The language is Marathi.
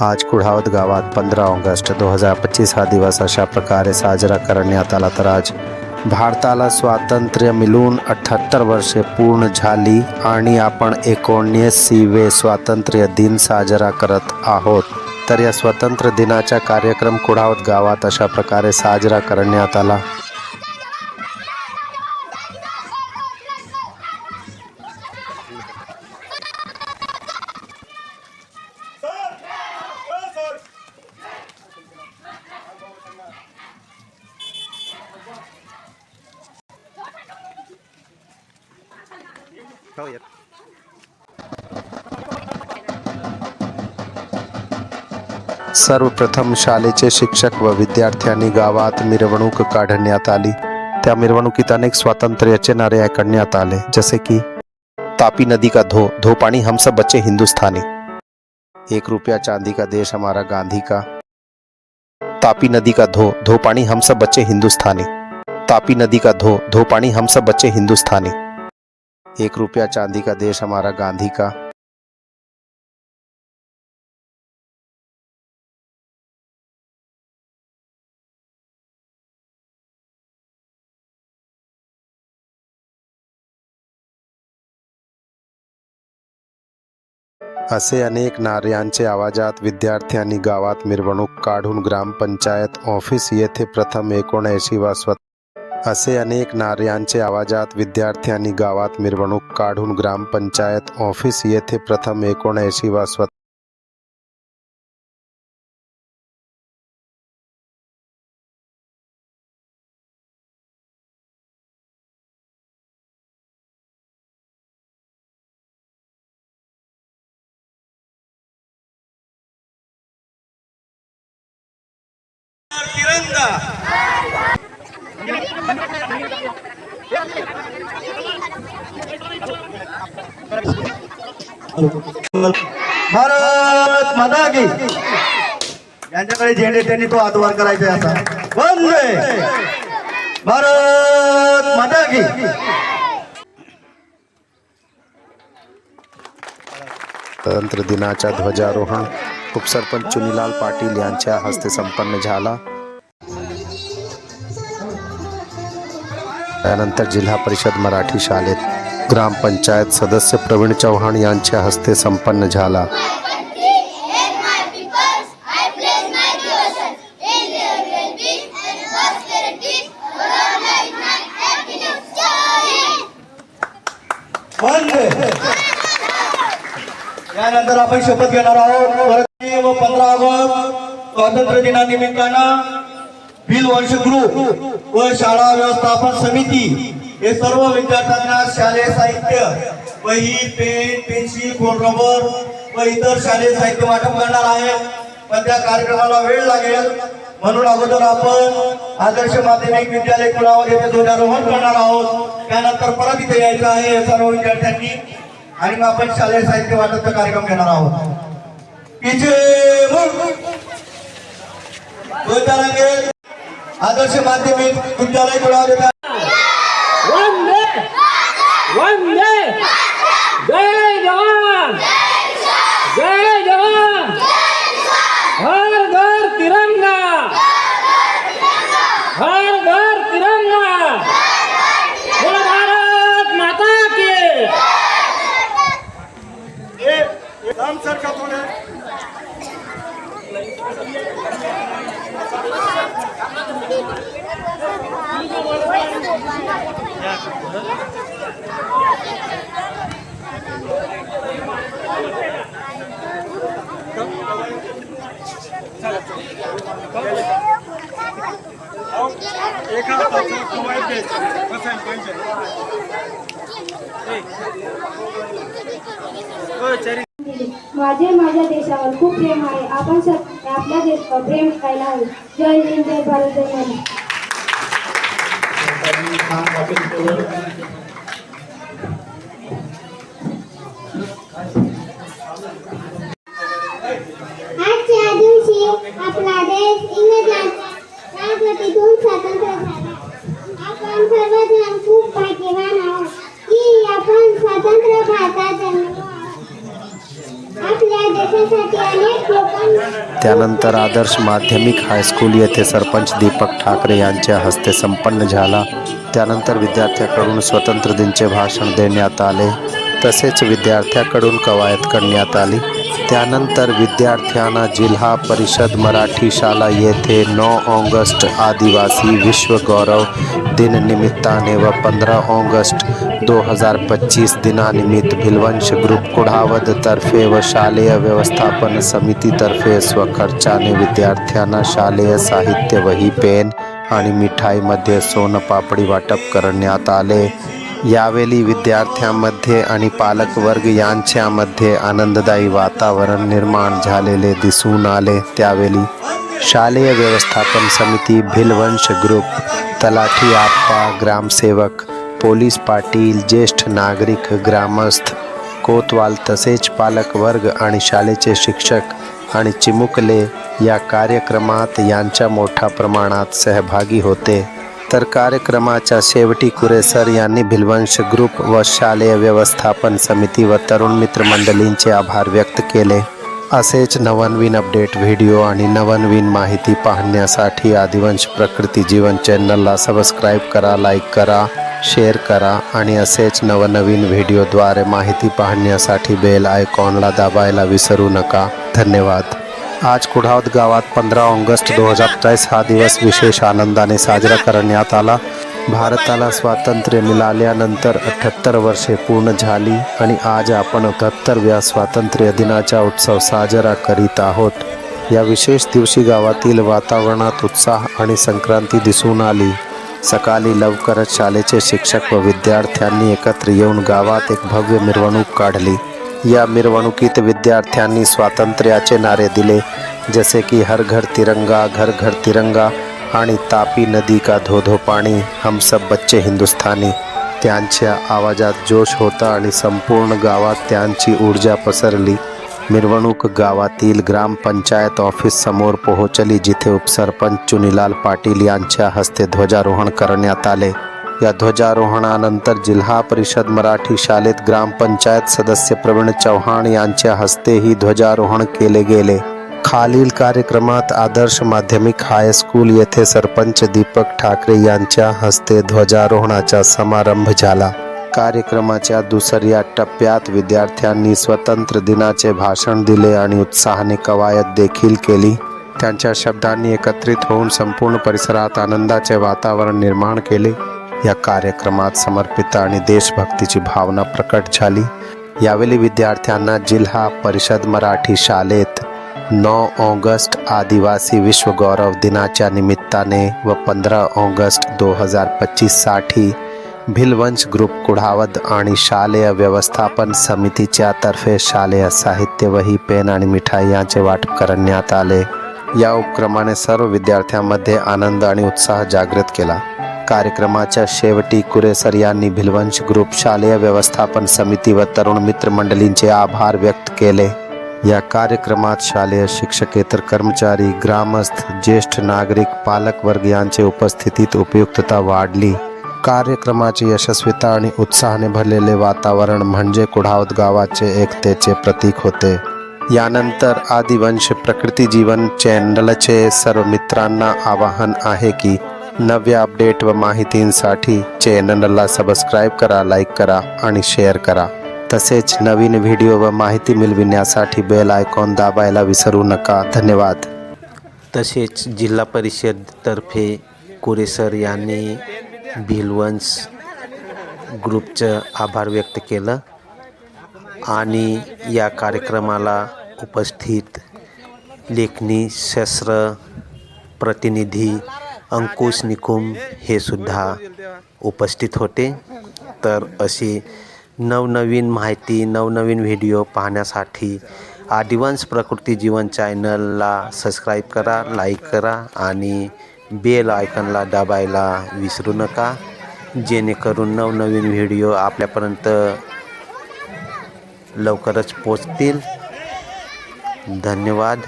आज कुढावत गावात पंधरा ऑगस्ट दोन हजार पच्चीस हा दिवस अशा प्रकारे साजरा करण्यात आला. तर आज भारताला स्वातंत्र्य मिळून अठ्ठ्याहत्तर वर्षे पूर्ण झाली आणि आपण एकोणीसवे स्वातंत्र्य दिन साजरा करत आहोत. तर या स्वातंत्र्य दिनाचा कार्यक्रम कुढावत गावात अशा प्रकारे साजरा करण्यात आला. सर्वप्रथम शाळेचे शिक्षक व विद्यार्थ्यांनी गावात मिरवणूक काढण्यात आली. त्या मिरवणुकीत अनेक स्वातंत्र्याचे नारे ऐकण्यात आले, जसे की तापी नदी का धो धो पाणी हम सब बच्चे हिंदुस्तानी एक रुपया चांदी का देश हमारा गांधी का. तापी नदी का धो धो पाणी हम सब बच्चे हिंदुस्तानी तापी नदी का धो धो पानी हम सब बच्चे हिंदुस्तानी एक रुपया चांदी का देश हमारा गांधी का। असे अनेक नाऱ्यांचे आवाजात विद्यार्थ्यांनी गावात मिरवणूक काढून ग्रामपंचायत ऑफ़िस येथे प्रथम एकोणऐंशी वा असे अनेक नार्यांचे आवाजात विद्यार्थी आणि गावात मिरवणूक काढून ग्रामपंचायत ऑफिस येथे प्रथम एकोणऐंशी वा स्वतः तिरंगा. भारत माता की। यांच्याकडे झेंडे त्यांनी तो हात करायचा असा. वंदे भारत माता की। स्वातंत्र्य दिनाचा ध्वजारोहण उपसरपंच चुनीलाल पाटील यांच्या हस्ते संपन्न झाला. त्यानंतर जिल्हा परिषद मराठी शाळेत ग्रामपंचायत सदस्य प्रवीण चव्हाण यांच्या हस्ते संपन्न झाला. यानंतर आपण शपथ घेणार आहोत. व पंधरा ऑगस्ट स्वातंत्र्य दिनानिमित्तानं बिल ग्रुप व शाळा व्यवस्थापन समिती हे सर्व विद्यार्थ्यांना शालेय साहित्य वही पेन पेन्सिल फोन रबर व इतर शालेय साहित्य वाटप करणार आहे. पण त्या कार्यक्रमाला वेळ लागेल. म्हणून अगोदर आपण आदर्श माध्यमिक विद्यालय कुणावर येथे ध्वजारोहण करणार आहोत. त्यानंतर परत इथे यायचं आहे या सर्व विद्यार्थ्यांनी. आणि मग आपण शालेय साहित्य वाटपचा कार्यक्रम घेणार आहोत. पीछे आदर्श माध्यमिक विद्यालय कुणावर येथे वंदे वंदे जय जवान जय जवान हर घर तिरंगा हर घर तिरंगा बोलो भारत माता की माझे माझ्या देशावर खूप प्रेम आहे. आपण आपल्या देश प्रेम करायला हवे. जय हिंद जय भारत जय माता आजच्या दिवशी आपला देश स्वतंत्र झाला. आपण सर्वजण खूप भाग्यवान आहोत की आपण स्वतंत्र भारतात जन्मलो आहोत. आपल्या देशासाठी अनेक लोक त्यानंतर आदर्श माध्यमिक हायस्कूल येथे सरपंच दीपक ठाकरे यांच्या हस्ते संपन्न झाला. त्यानंतर विद्यार्थ्याकडून स्वतंत्र दिनचे भाषण देण्यात आले. तसेच विद्यार्थ्याकडून कवायत करण्यात आली. त्यानंतर विद्यार्थ्यांना जिल्हा परिषद मराठी शाला येथे नऊ ऑगस्ट आदिवासी विश्वगौरव दिननिमित्ताने व पंधरा ऑगस्ट दो हजार पच्चीस दिनानिमित्त भिलवंश ग्रुप कुढावद तर्फे व शालेय व्यवस्थापन समितीतर्फे स्वखर्चाने विद्यार्थ्यांना शालेय साहित्य वही पेन आणि मिठाईमध्ये सोनपापडी वाटप करण्यात आले. यावेळी विद्यार्थ्यांमध्ये आणि पालकवर्ग यांच्यामध्ये आनंददायी वातावरण निर्माण झालेले दिसून आले. त्यावेळी शालेय व्यवस्थापन समिती भिलवंश ग्रुप तलाठी आप्पा ग्रामसेवक पोलीस पाटील ज्येष्ठ नागरिक ग्रामस्थ कोतवाल तसेच पालकवर्ग आणि शाळेचे शिक्षक आणि चिमुकले या कार्यक्रमात यांच्या मोठ्या प्रमाणात सहभागी होते. तर कार्यक्रमाच्या शेवटी कुरेसर यांनी भिलवंश ग्रुप व शालेय व्यवस्थापन समिती व तरुण मित्र मंडळींचे आभार व्यक्त केले. असेच नवनवीन अपडेट व्हिडिओ आणि नवनवीन माहिती पाहण्यासाठी आदिवंश प्रकृती जीवन चॅनलला सबस्क्राईब करा लाईक करा. शेअर करा आणि असेच नवनवीन व्हिडिओद्वारे माहिती पाहण्यासाठी बेल आयकॉनला दाबायला विसरू नका. धन्यवाद. आज कुढावत गावात पंधरा ऑगस्ट दोन हजार तेईस हा दिवस विशेष आनंदाने साजरा करण्यात आला. भारताला स्वातंत्र्य मिळाल्यानंतर अठ्ठ्याहत्तर वर्षे पूर्ण झाली आणि आज आपण अठ्ठ्याहत्तरव्या स्वातंत्र्य दिनाचा उत्सव साजरा करीत आहोत. या विशेष दिवशी गावातील वातावरणात उत्साह आणि संक्रांती दिसून आली. सकाळी लवकरच शाळेचे शिक्षक व विद्यार्थ्यांनी एकत्र येऊन गावात एक भव्य मिरवणूक काढली. या मिरवणुकीत विद्यार्थ्यांनी स्वातंत्र्याचे नारे दिले जसे की हर घर तिरंगा घर घर तिरंगा आणि तापी नदी का धो धो पाणी हम सब बच्चे हिंदुस्थानी. त्यांच्या आवाजात जोश होता आणि संपूर्ण गावात त्यांची ऊर्जा पसरली. मिरवणूक गावातील ग्रामपंचायत ऑफिस समोर पोहोचली जिथे उपसरपंच चुनीलाल पाटील यांच्या हस्ते ध्वजारोहण करण्यात आले. या ध्वजारोहणानंतर जिल्हा परिषद मराठी शाळेत ग्रामपंचायत सदस्य प्रवीण चव्हाण यांच्या हस्तेही ध्वजारोहण केले गेले. खालील कार्यक्रमात आदर्श माध्यमिक हायस्कूल येथे सरपंच दीपक ठाकरे यांच्या हस्ते ध्वजारोहणाचा समारंभ झाला. कार्यक्रमाच्या दुसऱ्या टप्प्यात विद्यार्थ्यांनी स्वतंत्र दिनाचे भाषण दिले आणि उत्साहाने कवायत देखील केली. त्यांच्या शब्दांनी एकत्रित होऊन संपूर्ण परिसरात आनंदाचे वातावरण निर्माण केले. या कार्यक्रमात समर्पित आणि देशभक्तीची भावना प्रकट झाली. यावेळी विद्यार्थ्यांना जिल्हा परिषद मराठी शाळेत नऊ ऑगस्ट आदिवासी विश्वगौरव दिनाच्या निमित्ताने व पंधरा ऑगस्ट दो हजार पच्चीससाठी भिलवंश ग्रुप कुढावद आणि शालेय व्यवस्थापन समितीच्या तर्फे शालेय साहित्य वही पेन आणि मिठाई यांचे वाटप करण्यात आले. या उपक्रमाने सर्व विद्यार्थ्यांमध्ये आनंद आणि उत्साह जागृत केला. कार्यक्रमाच्या शेवटी कुरेसर यांनी भिलवंश ग्रुप शालेय व्यवस्थापन समिती व तरुण मित्र मंडळींचे आभार व्यक्त केले. या कार्यक्रमात शालेय शिक्षकेतर कर्मचारी ग्रामस्थ ज्येष्ठ नागरिक पालक वर्ग यांचे उपस्थितीत उपयुक्तता वाढली. कार्यक्रमाची यशस्वीता आणि उत्साहाने भरलेले वातावरण म्हणजे कुढावत गावाचे एकतेचे प्रतीक होते. यानंतर आदिवंश प्रकृती जीवन चॅनलचे सर्व मित्रांना आवाहन आहे की नव्या अपडेट व माहितींसाठी चॅनलला सबस्क्राईब करा लाईक करा आणि शेअर करा. तसेच नवीन व्हिडिओ व माहिती मिळविण्यासाठी बेल आयकॉन दाबायला विसरू नका. धन्यवाद. तसेच जिल्हा परिषदतर्फे कुरेसर यांनी भिलवंश ग्रुपचं आभार व्यक्त केलं आणि या कार्यक्रमाला उपस्थित लेखनी शस्त्र प्रतिनिधी अंकुश निकुम हे सुद्धा उपस्थित होते. तर अशी नवनवीन माहिती नवनवीन व्हिडिओ पाहण्यासाठी आदिवंश प्रकृती जीवन चॅनलला सबस्क्राईब करा लाईक करा आणि बेल आयकनला दाबायला विसरू नका. जेणेकरून नवनवीन व्हिडिओ आपल्यापर्यंत लवकरच पोचतील. धन्यवाद.